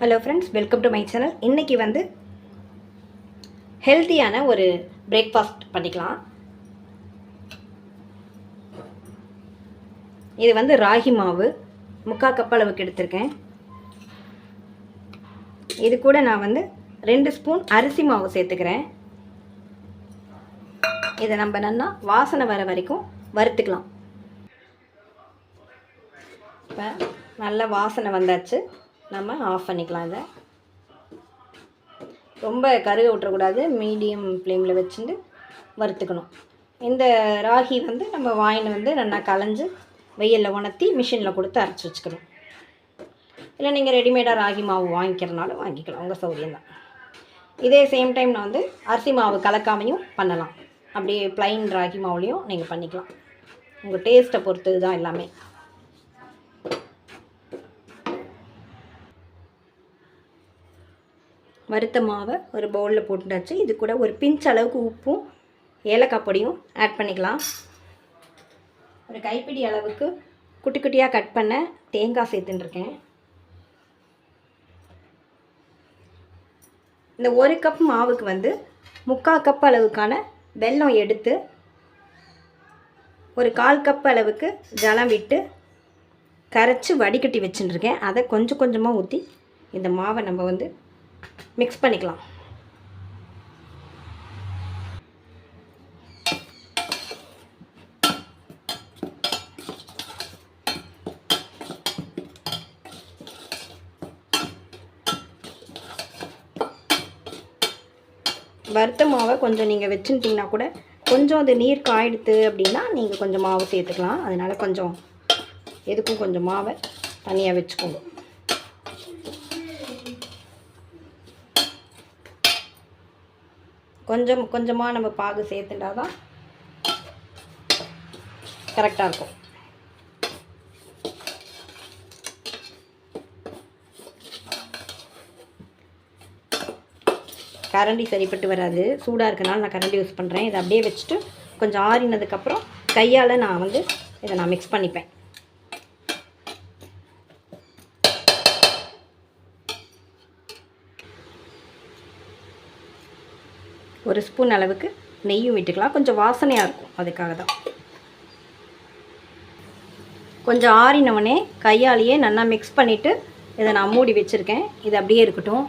Hello friends welcome to my channel இன்றைக்கி வந்து ஹெல்த்தியான ஒரு பிரேக்ஃபாஸ்ட் பண்ணிக்கலாம். இது வந்து ராகி மாவு முக்கால் கப் அளவுக்கு எடுத்திருக்கேன். இது கூட நான் வந்து ரெண்டு ஸ்பூன் அரிசி மாவு சேர்த்துக்கிறேன். இதை நம்ம நல்லா வாசனை வர வரைக்கும் வறுத்துக்கலாம். இப்போ நல்ல வாசனை வந்தாச்சு. நம்ம ஆஃப் பண்ணிக்கலாம் இதை. ரொம்ப கருக விட்டுறக்கூடாது மீடியம் ஃப்ளேமில் வச்சுட்டு வறுத்துக்கணும். இந்த ராகி வந்து நம்ம வாயின் வந்து நல்லா கலைஞ்சு வெயிலில் உணர்த்தி மிஷினில் கொடுத்து அரைச்சி வச்சுக்கணும். இல்லை நீங்கள் ரெடிமேடாக ராகி மாவு வாங்கிக்கிறனாலும் வாங்கிக்கலாம் உங்கள் சௌகரியம்தான் இதே சேம் டைம் நான் வந்து அரிசி மாவு கலக்காமையும் பண்ணலாம். அப்படியே ப்ளைன் ராகி மாவுலேயும் நீங்கள் பண்ணிக்கலாம். உங்கள் டேஸ்ட்டை பொறுத்தது தான் எல்லாமே. வறுத்த மாவை ஒரு பவுலில் போட்டுட்டாச்சு. இது கூட ஒரு பிஞ்ச் அளவுக்கு உப்பும் ஏலக்காய் பொடியும் ஆட் பண்ணிக்கலாம். ஒரு கைப்பிடி அளவுக்கு குட்டி குட்டியாக கட் பண்ண தேங்காய் சேர்த்துட்டுருக்கேன் இந்த ஒரு கப் மாவுக்கு வந்து முக்கால் கப் அளவுக்கான வெல்லம் எடுத்து ஒரு கால் கப் அளவுக்கு ஜலம் விட்டு கரைச்சி வடிகட்டி வச்சுட்டுருக்கேன் அதை கொஞ்சம் கொஞ்சமாக ஊற்றி இந்த மாவை நம்ம வந்து மிக்ஸ் பண்ணிக்கலாம். வறுத்த மாவை கொஞ்சம் நீங்கள் வச்சுட்டிங்கன்னா கூட கொஞ்சம் அது நீர் காயிடுத்து அப்படின்னா நீங்கள் கொஞ்சம் மாவு சேர்த்துக்கலாம். அதனால் கொஞ்சம் எதுக்கும் கொஞ்சம் மாவை தனியாக வச்சுக்கோங்க. கொஞ்சம் கொஞ்சமாக நம்ம பாகு சேர்த்துட்டா தான் கரெக்டாக இருக்கும். கரண்டி சரிப்பட்டு வராது. சூடாக இருக்கனால நான் கரண்டி யூஸ் பண்ணுறேன் இதை அப்படியே வச்சுட்டு கொஞ்சம் ஆறினதுக்கப்புறம் கையால் நான் வந்து இதை நான் மிக்ஸ் பண்ணிப்பேன். ஒரு ஸ்பூன் அளவுக்கு நெய்யும் விட்டுக்கலாம். கொஞ்சம் வாசனையாக இருக்கும் அதுக்காக தான். கொஞ்சம் ஆறினவனே கையாலேயே நல்லா மிக்ஸ் பண்ணிவிட்டு இதை நான் மூடி வச்சுருக்கேன். இது அப்படியே இருக்கட்டும்.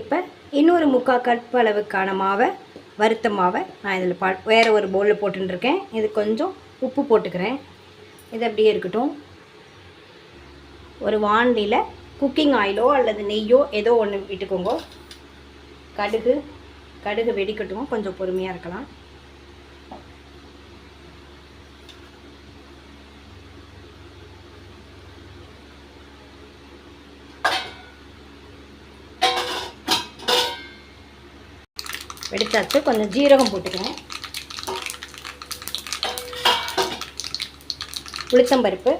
இப்போ இன்னொரு முக்கால் கப் அளவுக்கான மாவை வறுத்த மாவை நான் இதில் பா வேறு ஒரு பவுலில் போட்டுருக்கேன் இது கொஞ்சம் உப்பு போட்டுக்கிறேன். இது அப்படியே இருக்கட்டும். ஒரு வாண்டியில் குக்கிங் ஆயிலோ அல்லது நெய்யோ ஏதோ ஒன்று விட்டுக்கோங்க. கடுகு கடுகு வெடிக்கட்டும் கொஞ்சம் பொறுமையாக இருக்கலாம். வெடித்தாச்சு கொஞ்சம் ஜீரகம் போட்டுக்கிறேன் உளுத்தம்பருப்பு.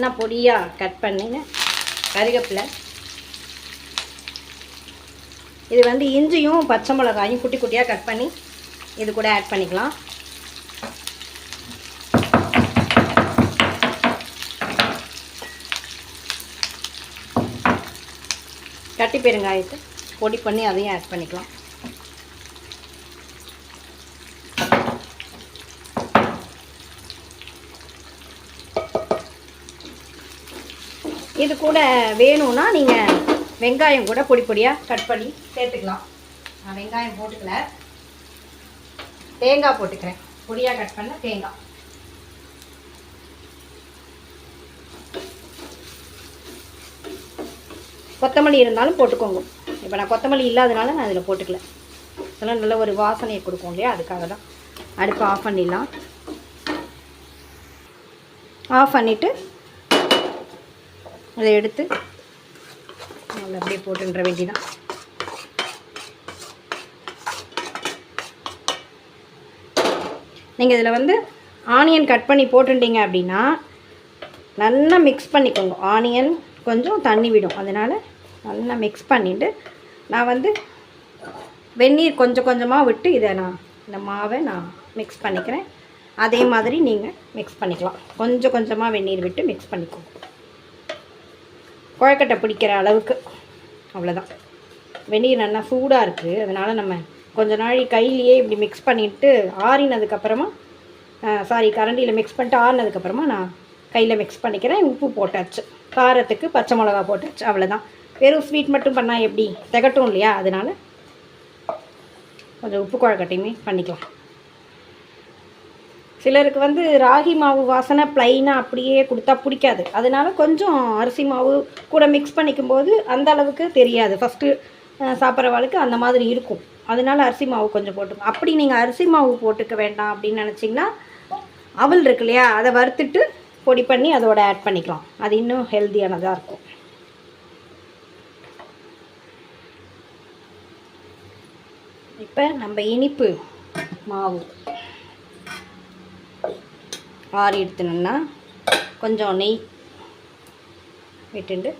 நான் பொடியாக கட் பண்ணினேன் கருவேப்பிலை இது வந்து இஞ்சியும் பச்சை மிளகாயும் குட்டி குட்டியாக கட் பண்ணி இது கூட ஆட் பண்ணிக்கலாம். கட்டி பெருங்காயத்தை பொடி பண்ணி அதையும் ஆட் பண்ணிக்கலாம். இது கூட வேணும்னா நீங்கள் வெங்காயம் கூட பொடி பொடியாக கட் பண்ணி சேர்த்துக்கலாம். நான் வெங்காயம் போட்டுக்கல. தேங்காய் போட்டுக்கிறேன். பொடியாக கட் பண்ண தேங்காய். கொத்தமல்லி இருந்தாலும் போட்டுக்கோங்க. இப்போ நான் கொத்தமல்லி இல்லாதனால நான் அதில் போட்டுக்கல. இதெல்லாம் நல்ல ஒரு வாசனையை கொடுக்கும் இல்லையா? அதுக்காக தான் அடுப்பு ஆஃப் பண்ணிடலாம். ஆஃப் பண்ணிவிட்டு அதை எடுத்து அதில் அப்படியே போட்டுன்ற வேண்டிதான் நீங்கள் இதில் வந்து ஆனியன் கட் பண்ணி போட்டுட்டீங்க அப்படின்னா நல்லா மிக்ஸ் பண்ணிக்கோங்க. ஆனியன் கொஞ்சம் தண்ணி விடும். அதனால் நல்லா மிக்ஸ் பண்ணிவிட்டு நான் வந்து வெந்நீர் கொஞ்சம் கொஞ்சமாக விட்டு இதை நான் இந்த மாவை நான் மிக்ஸ் பண்ணிக்கிறேன். அதே மாதிரி நீங்கள் மிக்ஸ் பண்ணிக்கலாம். கொஞ்சம் கொஞ்சமாக வெந்நீர் விட்டு மிக்ஸ் பண்ணிக்கோங்க. குழக்கட்டை பிடிக்கிற அளவுக்கு. அவ்வளோதான் வெந்நீர் நல்லா சூடாக இருக்குது அதனால் நம்ம கொஞ்ச நாள் கையிலேயே இப்படி மிக்ஸ் பண்ணிவிட்டு ஆறினதுக்கப்புறமா சாரி கரண்டியில் மிக்ஸ் பண்ணிட்டு ஆறினதுக்கப்புறமா நான் கையில் மிக்ஸ் பண்ணிக்கிறேன். உப்பு போட்டாச்சு. காரத்துக்கு பச்சை மிளகா போட்டாச்சு. அவ்வளோதான் வெறும் ஸ்வீட் மட்டும் பண்ணால் எப்படி? திகட்டும் இல்லையா? அதனால் கொஞ்சம் உப்பு குழக்கட்டையுமே பண்ணிக்கலாம். சிலருக்கு வந்து ராகி மாவு வாசனை ப்ளைனாக அப்படியே கொடுத்தா பிடிக்காது. அதனால கொஞ்சம் அரிசி மாவு கூட மிக்ஸ் பண்ணிக்கும் போது அந்த அளவுக்கு தெரியாது. ஃபஸ்ட்டு சாப்பிட்றவாளுக்கு அந்த மாதிரி இருக்கும். அதனால அரிசி மாவு கொஞ்சம் போட்டுக்கும் அப்படி நீங்கள் அரிசி மாவு போட்டுக்க வேண்டாம் அப்படின்னு நினச்சிங்கன்னா அவல் இருக்கு இல்லையா? அதை வறுத்துட்டு பொடி பண்ணி அதோட ஆட் பண்ணிக்கலாம். அது இன்னும் ஹெல்த்தியானதாக இருக்கும். இப்போ நம்ம இனிப்பு மாவு. ஆறி எடுத்துனோம்னா கொஞ்சம் நெய் விட்டுண்டு.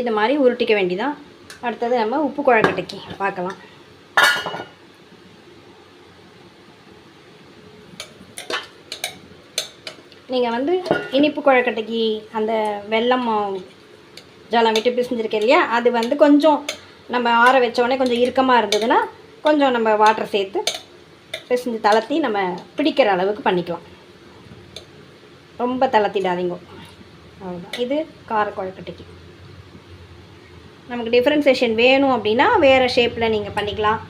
இது மாதிரி உருட்டிக்க வேண்டிதான். அடுத்தது நம்ம உப்பு குழக்கட்டைக்கு பார்க்கலாம். நீங்கள் வந்து இனிப்பு குழக்கட்டைக்கு அந்த வெல்லம் ஜலம் விட்டு பிசிஞ்சிருக்கேன் இல்லையா? அது வந்து கொஞ்சம் நம்ம ஆற வச்சோடனே கொஞ்சம் இறுக்கமாக இருந்ததுன்னா கொஞ்சம் நம்ம வாட்டர் சேர்த்து பிசிஞ்சு தளர்த்தி நம்ம பிடிக்கிற அளவுக்கு பண்ணிக்கலாம். ரொம்ப தளர்த்திடாதீங்க. அவ்வளோதான் இது கார குழக்கட்டைக்கு. நமக்கு டிஃப்ரென்சேஷன் வேணும் அப்படின்னா வேறு ஷேப்பில் நீங்கள் பண்ணிக்கலாம்.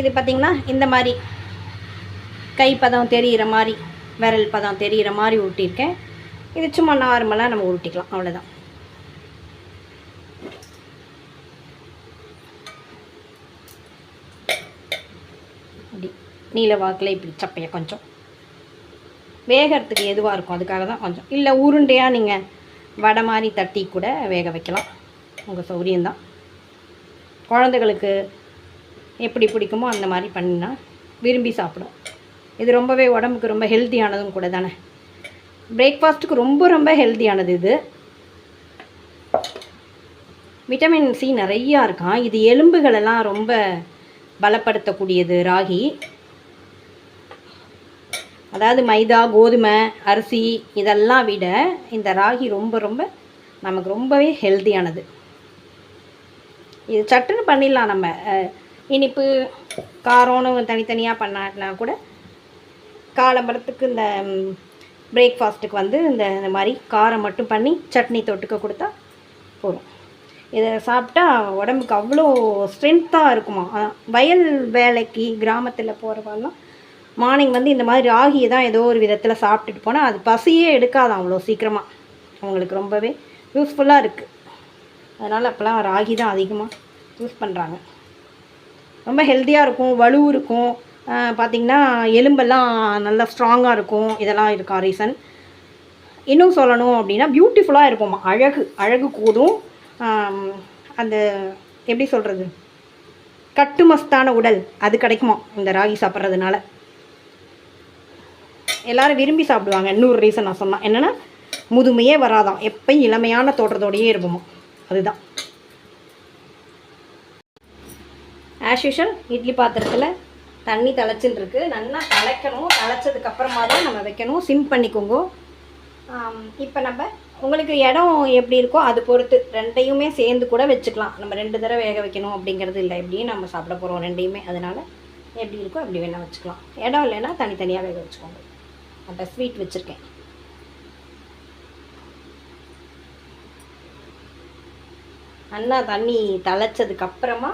இது பார்த்திங்கன்னா இந்த மாதிரி கைப்பதம் தெரிகிற மாதிரி விரல் பதம் தெரிகிற மாதிரி உருட்டியிருக்கேன். இது சும்மா நார்மலாக நம்ம உருட்டிக்கலாம். அவ்வளோதான் அப்படி நீல வாக்கில் இப்படி சப்பையா கொஞ்சம். வேகறதுக்கு எதுவாக இருக்கும் அதுக்காக தான் கொஞ்சம். இல்லை உருண்டையாக நீங்கள் வடை மாதிரி தட்டி கூட வேக வைக்கலாம். உங்கள் சௌரியம்தான் குழந்தைகளுக்கு எப்படி பிடிக்குமோ அந்த மாதிரி பண்ணினா விரும்பி சாப்பிடும். இது ரொம்பவே உடம்புக்கு ரொம்ப ஹெல்த்தியானதும் கூட தானே. பிரேக்ஃபாஸ்ட்டுக்கு ரொம்ப ரொம்ப ஹெல்த்தியானது இது. விட்டமின் சி நிறையா இருக்கான் இது எலும்புகளெல்லாம் ரொம்ப பலப்படுத்தக்கூடியது ராகி. அதாவது மைதா கோதுமை அரிசி இதெல்லாம் விட இந்த ராகி ரொம்ப ரொம்ப நமக்கு ரொம்பவே ஹெல்த்தியானது. இது சட்டுன்னு பண்ணிடலாம் நம்ம. இனிப்பு காரம்னு தனித்தனியாக பண்ணாட்டினா கூட காலம்பரத்துக்கு இந்த பிரேக்ஃபாஸ்ட்டுக்கு வந்து இந்த இந்த மாதிரி காரம் மட்டும் பண்ணி சட்னி தொட்டுக்க கொடுத்தா போதும். இதை சாப்பிட்டா உடம்புக்கு அவ்வளோ ஸ்ட்ரென்த்தாக இருக்குமா? வயல் வேலைக்கு கிராமத்தில் போகிறவங்கலாம் மார்னிங் வந்து இந்த மாதிரி ராகியை தான் ஏதோ ஒரு விதத்தில் சாப்பிட்டுட்டு போனால் அது பசியே எடுக்காதான் அவ்வளோ சீக்கிரமாக அவங்களுக்கு ரொம்பவே யூஸ்ஃபுல்லாக இருக்குது அதனால் அப்போல்லாம் ராகி தான் அதிகமாக யூஸ் பண்ணுறாங்க ரொம்ப ஹெல்த்தியாக இருக்கும் வலு இருக்கும். பார்த்திங்கன்னா எலும்பெல்லாம் நல்லா ஸ்ட்ராங்காக இருக்கும். இதெல்லாம் இருக்கும் ரீசன் இன்னும் சொல்லணும் அப்படின்னா பியூட்டிஃபுல்லாக இருக்கும். அழகு அழகு கூதும் அந்த எப்படி சொல்கிறது கட்டுமஸ்தான உடல் அது கிடைக்குமா இந்த ராகி சாப்பிட்றதுனால? எல்லாரும் விரும்பி சாப்பிடுவாங்க. இன்னொரு ரீசன் நான் சொன்னேன். என்னென்னா முதுமையே வராதாம். எப்பயும் இளமையான தோற்றத்தோடையே இருப்போமோ. அதுதான். ஆஸ் யூஷுவல் இட்லி பாத்திரத்தில் தண்ணி தலைச்சின்னு நல்லா தலைக்கணும் தலைச்சதுக்கு அப்புறமா தான் நம்ம வைக்கணும். சிம் பண்ணிக்கோங்க. இப்போ நம்ம உங்களுக்கு இடம் எப்படி இருக்கோ அது பொறுத்து ரெண்டையுமே சேர்ந்து கூட வச்சுக்கலாம். நம்ம ரெண்டு தடவை வேக வைக்கணும் அப்படிங்கிறது இல்லை. எப்படியும் நம்ம சாப்பிட போகிறோம் ரெண்டையுமே. அதனால் எப்படி இருக்கோ அப்படி வேணால் வச்சுக்கலாம். இடம் இல்லைன்னா தனித்தனியாக வேக வச்சுக்கோங்க. அந்த ஸ்வீட் வச்சுருக்கேன். நல்லா தண்ணி தலைச்சதுக்கு அப்புறமா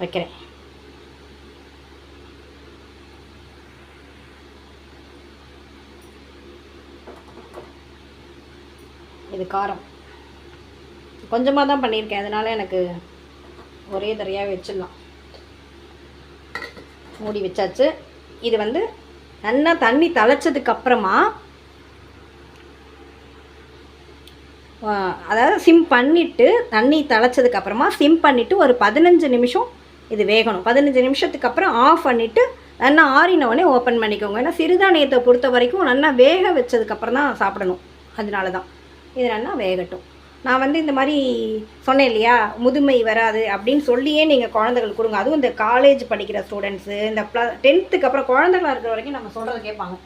வைக்கிறேன். இது காரம். கொஞ்சமாக தான் பண்ணியிருக்கேன். அதனால எனக்கு ஒரே தரையாக வச்சிடலாம். மூடி வச்சாச்சு. இது வந்து நல்லா தண்ணி தலைச்சதுக்கு அப்புறமா அதாவது சிம் பண்ணிவிட்டு தண்ணி தலைச்சதுக்கு அப்புறமா சிம் பண்ணிவிட்டு ஒரு பதினஞ்சு நிமிஷம் இது வேகணும். பதினஞ்சு நிமிஷத்துக்கு அப்புறம் ஆஃப் பண்ணிவிட்டு நல்லா ஆறின ஓப்பன் பண்ணிக்கோங்க. ஏன்னா சிறுதானியத்தை பொறுத்த வரைக்கும் நல்லா வேக வச்சதுக்கப்புறம் தான் சாப்பிடணும். அதனால தான் இது நல்லா வேகட்டும். நான் வந்து இந்த மாதிரி சொன்னேன் இல்லையா முதுமை வராது அப்படின்னு சொல்லியே நீங்கள் குழந்தைகளுக்கு கொடுங்க. அதுவும் இந்த காலேஜ் படிக்கிற ஸ்டூடெண்ட்ஸு இந்த ப்ள டென்த்துக்கு அப்புறம் குழந்தைகளாக இருக்கிற வரைக்கும் நம்ம சொல்கிறத கேட்பாங்க.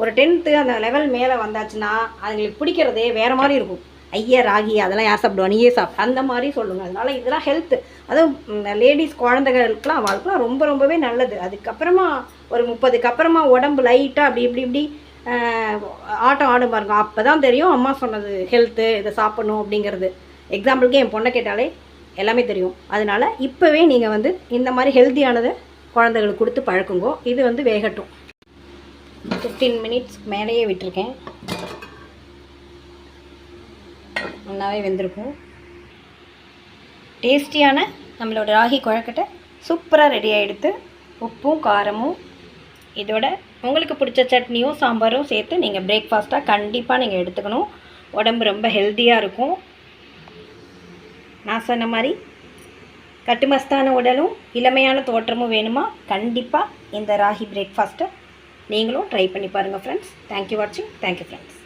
ஒரு டென்த்து அந்த லெவல் மேலே வந்தாச்சுன்னா அதுங்களுக்கு பிடிக்கிறதே வேறு மாதிரி இருக்கும். ஐயா ராகி அதெல்லாம் யார் சாப்பிடுவா? நீயே சாப்பிடு. அந்த மாதிரி சொல்லுங்கள் அதனால் இதெல்லாம் ஹெல்த்து அதுவும் லேடிஸ் குழந்தைகளுக்குலாம் அவளுக்குலாம் ரொம்ப ரொம்பவே நல்லது. அதுக்கப்புறமா ஒரு முப்பதுக்கு அப்புறமா உடம்பு லைட்டாக அப்படி இப்படி இப்படி ஆட்டம் ஆடும் பாருங்க. அப்போ தான் தெரியும் அம்மா சொன்னது ஹெல்த்து இதை சாப்பிடணும் அப்படிங்கிறது. எக்ஸாம்பிளுக்கு என் பொண்ணை கேட்டாலே எல்லாமே தெரியும். அதனால இப்போவே நீங்கள் வந்து இந்த மாதிரி ஹெல்த்தியானதை குழந்தைகளுக்கு கொடுத்து பழக்குங்கோ. இது வந்து வேகட்டும். ஃபிஃப்டீன் மினிட்ஸ் மேலேயே விட்டுருக்கேன். நல்லாவே வெந்திருக்கும். டேஸ்டியான நம்மளோட ராகி குழக்கட்டை சூப்பராக ரெடி ஆகிடுத்து உப்பும் காரமும் இதோட உங்களுக்கு பிடிச்ச சட்னியும் சாம்பாரும் சேர்த்து நீங்கள் பிரேக்ஃபாஸ்ட்டாக கண்டிப்பாக நீங்கள் எடுத்துக்கணும். உடம்பு ரொம்ப ஹெல்த்தியாக இருக்கும். நான் சொன்ன மாதிரி கட்டுமஸ்தான உடலும் இளமையான தோற்றமும் வேணுமா? கண்டிப்பாக இந்த ராகி பிரேக்ஃபாஸ்ட்டை நீங்களும் ட்ரை பண்ணி பாருங்கள் ஃப்ரெண்ட்ஸ் தேங்க்யூ வாட்சிங் தேங்க்யூ ஃப்ரெண்ட்ஸ்